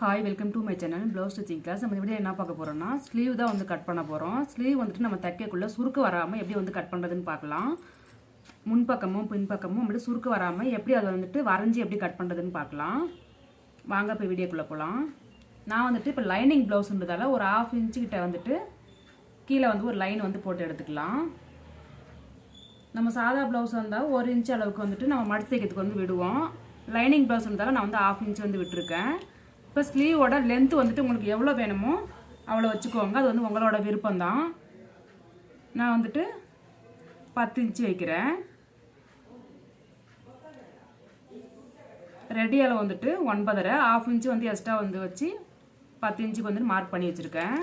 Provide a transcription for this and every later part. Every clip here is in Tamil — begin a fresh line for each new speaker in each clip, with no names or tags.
Hi welcome to my channel blouse stitching class நம்ம வீடியோ என்ன பார்க்க போகிறோம்னா ஸ்லீவ் தான் வந்து கட் பண்ண போகிறோம் ஸ்லீவ் வந்துட்டு நம்ம தைக்கக்குள்ளே சுருக்கு வராமல் எப்படி வந்து கட் பண்ணுறதுன்னு பார்க்கலாம். முன்பக்கமும் பின்பக்கமும் அப்படி சுருக்கு வராமல் எப்படி அதை வந்துட்டு வரைஞ்சி எப்படி கட் பண்ணுறதுன்னு பார்க்கலாம். வாங்க இப்போ வீடியோக்குள்ளே போகலாம் நான் வந்துட்டு இப்போ லைனிங் ப்ளவுஸ்ன்றதால ஒரு ஆஃப் இன்ச்சு கிட்ட வந்துட்டு கீழே வந்து ஒரு லைன் வந்து போட்டு எடுத்துக்கலாம். நம்ம சாதா ப்ளவுஸ் இருந்தால் ஒரு இன்ச் அளவுக்கு வந்துட்டு நம்ம மடித்து தைக்கிறதுக்கு வந்து விடுவோம். லைனிங் ப்ளவுஸ் இருந்தாலும் நான் வந்து ஆஃப் இன்ச் வந்து விட்டுருக்கேன். இப்போ ஸ்லீவோட லென்த் வந்துட்டு உங்களுக்கு எவ்வளோ வேணுமோ அவ்வளோ வச்சுக்கோங்க. அது வந்து உங்களோட விருப்பம்தான். நான் வந்துட்டு பத்து இன்ச்சு வைக்கிறேன். ரெடி அளவு வந்துட்டு ஒன்பதரை. ஆஃப் இன்ச்சு வந்து எக்ஸ்ட்ரா வந்து வச்சு பத்து இன்ச்சுக்கு வந்துட்டு மார்க் பண்ணி வச்சுருக்கேன்.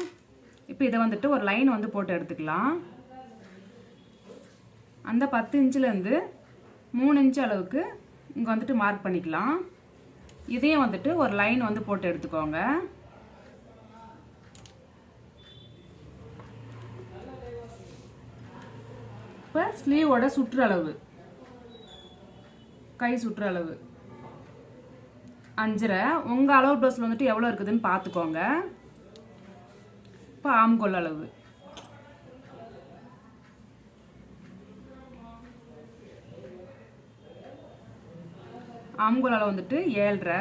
இப்போ இதை வந்துட்டு ஒரு லைன் வந்து போட்டு எடுத்துக்கலாம். அந்த பத்து இன்ச்சிலேருந்து மூணு இன்ச்சு அளவுக்கு இங்கே வந்துட்டு மார்க் பண்ணிக்கலாம். இதையும் வந்துட்டு ஒரு லைன் வந்து போட்டு எடுத்துக்கோங்க. இப்போ ஸ்லீவோட சுற்றளவு. கை சுற்றளவு. அஞ்சரை. உங்கள் அளவு ப்ளவுஸில் வந்துட்டு எவ்வளோ இருக்குதுன்னு பார்த்துக்கோங்க. இப்போ ஆம்கொள்ளளவு அளவு ஆம்கோல் அளவு வந்துட்டு ஏழரை.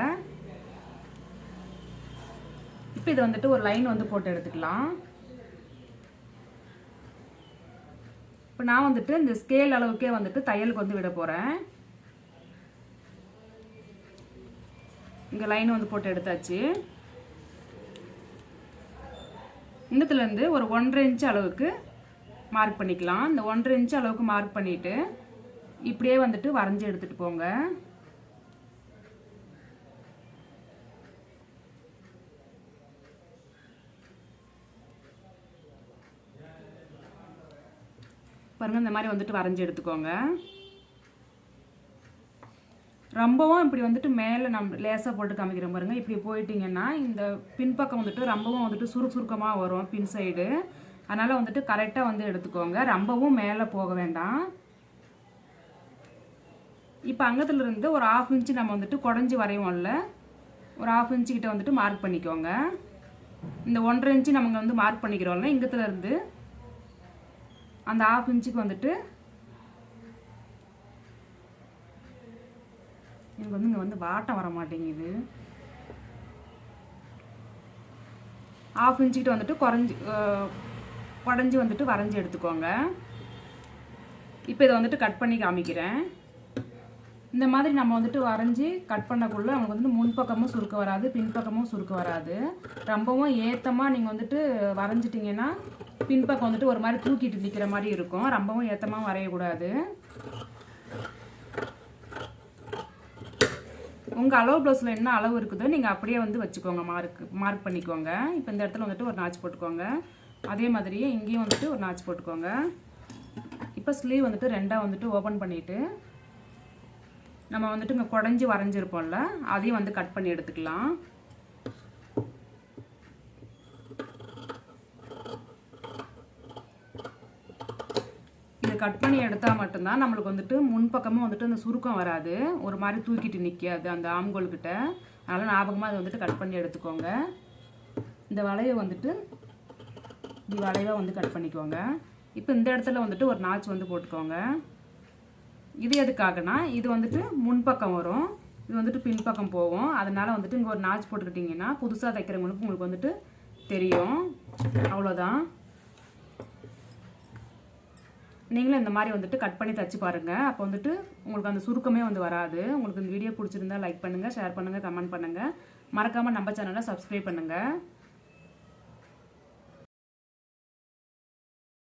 இப்போ இதை வந்துட்டு ஒரு லைன் வந்து போட்டு எடுத்துக்கலாம். இப்போ நான் வந்துட்டு இந்த ஸ்கேல் அளவுக்கே வந்துட்டு தையலுக்கு வந்து விட போகிறேன் இங்கே லைன் வந்து போட்டு எடுத்தாச்சு. இன்னத்துலேருந்து ஒரு ஒன்றரை இன்ச் அளவுக்கு மார்க் பண்ணிக்கலாம். இந்த ஒன்றரை இன்ச் அளவுக்கு மார்க் பண்ணிவிட்டு இப்படியே வந்துட்டு வரைஞ்சி எடுத்துகிட்டு போங்க. பாருங்கள் இந்த மாதிரி வந்துட்டு வரைஞ்சி எடுத்துக்கோங்க. ரொம்பவும் இப்படி வந்துட்டு மேலே நம்ம லேசாக போட்டு காமிக்கிறோம் பாருங்கள் இப்படி போயிட்டிங்கன்னா இந்த பின்பக்கம் வந்துட்டு ரொம்பவும் வந்துட்டு சுருக்கு சுருக்கமாக வரும் பின் சைடு. அதனால் வந்துட்டு கரெக்டாக வந்து எடுத்துக்கோங்க. ரொம்பவும் மேலே போக வேண்டாம். இப்போ அங்கத்துலேருந்து ஒரு ஆஃப் இன்ச்சு நம்ம வந்துட்டு குடஞ்சி வரைவோம்ல ஒரு ஆஃப் இன்ச்சு கிட்ட வந்துட்டு மார்க் பண்ணிக்கோங்க. இந்த ஒன்றரை இன்ச்சு நம்ம வந்து மார்க் பண்ணிக்கிறோம்ல இங்கத்துலேருந்து அந்த ஆஃப் இன்ச்சுக்கு வந்துட்டு எனக்கு வந்து இங்கே வந்து வாட்டம் வர மாட்டேங்குது. ஆஃப் இன்ச்சுக்கிட்ட வந்துட்டு குறைஞ்சி குடஞ்சி வந்துட்டு வரைஞ்சி எடுத்துக்கோங்க. இப்போ இதை வந்துட்டு கட் பண்ணி காமிக்கிறேன். இந்த மாதிரி நம்ம வந்துட்டு வரைஞ்சி கட் பண்ணக்குள்ளே நமக்கு வந்துட்டு முன்பக்கமும் சுருக்க வராது பின்பக்கமும் சுருக்க வராது. ரொம்பவும் ஏத்தமாக நீங்கள் வந்துட்டு வரைஞ்சிட்டிங்கன்னா பின்பக்கம் வந்துட்டு ஒரு மாதிரி தூக்கிட்டு நிற்கிற மாதிரி இருக்கும். ரொம்பவும் ஏத்தமாக வரையக்கூடாது. உங்கள் அளவு ப்ளவுஸில் என்ன அளவு இருக்குதோ நீங்கள் அப்படியே வந்து வச்சுக்கோங்க மார்க் மார்க் பண்ணிக்கோங்க. இப்போ இந்த இடத்துல வந்துட்டு ஒரு நாச்சு போட்டுக்கோங்க. அதே மாதிரியே இங்கேயும் வந்துட்டு ஒரு நாச்சு போட்டுக்கோங்க. இப்போ ஸ்லீவ் வந்துட்டு ரெண்டாக வந்துட்டு ஓப்பன் பண்ணிவிட்டு நம்ம வந்துட்டு இங்கே குடஞ்சி வரைஞ்சிருப்போம்ல அதையும் வந்து கட் பண்ணி எடுத்துக்கலாம். இதை கட் பண்ணி எடுத்தால் மட்டும்தான் நம்மளுக்கு வந்துட்டு முன்பக்கமும் வந்துட்டு அந்த சுருக்கம் வராது. ஒரு மாதிரி தூக்கிட்டு நிற்காது அந்த ஆம்கோல்கிட்ட அதனால் ஞாபகமாக அதை வந்துட்டு கட் பண்ணி எடுத்துக்கோங்க. இந்த வளையை வந்துட்டு இப்படி வளைவாக வந்து கட் பண்ணிக்கோங்க. இப்போ இந்த இடத்துல வந்துட்டு ஒரு நாச்சு வந்து போட்டுக்கோங்க. இது எதுக்காகனா இது வந்துட்டு முன்பக்கம் வரும். இது வந்துட்டு பின்பக்கம் போகும். அதனால் வந்துட்டு இங்கே ஒரு நாச் போட்டுக்கிட்டிங்கன்னா புதுசாக தைக்கிறவங்களுக்கு உங்களுக்கு வந்துட்டு தெரியும். அவ்வளோதான். நீங்களும் இந்த மாதிரி வந்துட்டு கட் பண்ணி தச்சு பாருங்கள் அப்போ வந்துட்டு உங்களுக்கு அந்த சுருக்கமே வந்து வராது. உங்களுக்கு இந்த வீடியோ பிடிச்சிருந்தா லைக் பண்ணுங்கள் ஷேர் பண்ணுங்கள் கமெண்ட் பண்ணுங்கள் மறக்காமல் நம்ம சேனலை சப்ஸ்கிரைப் பண்ணுங்கள்